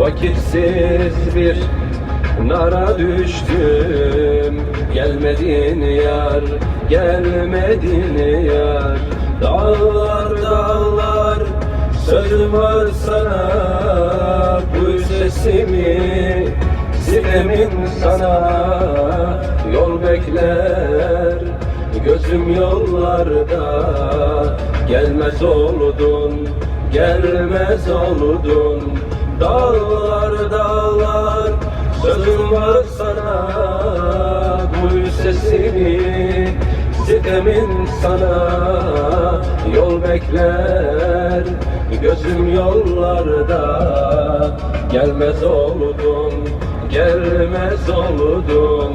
vakitsiz bir nara düştüm. Gelmedin yar, gelmedin yar. Dağlar dağlar sözüm var sana. Bu sesimi silemin sana. Yol bekler gözüm yollarda. Gelmez oldun, gelmez oldun Dağlar dağlar sözüm var sana. Bu sesimi Sidemin sana. Yol bekler Gözüm yollarda. Gelmez oldun, gelmez oldun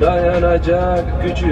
dayanacak gücü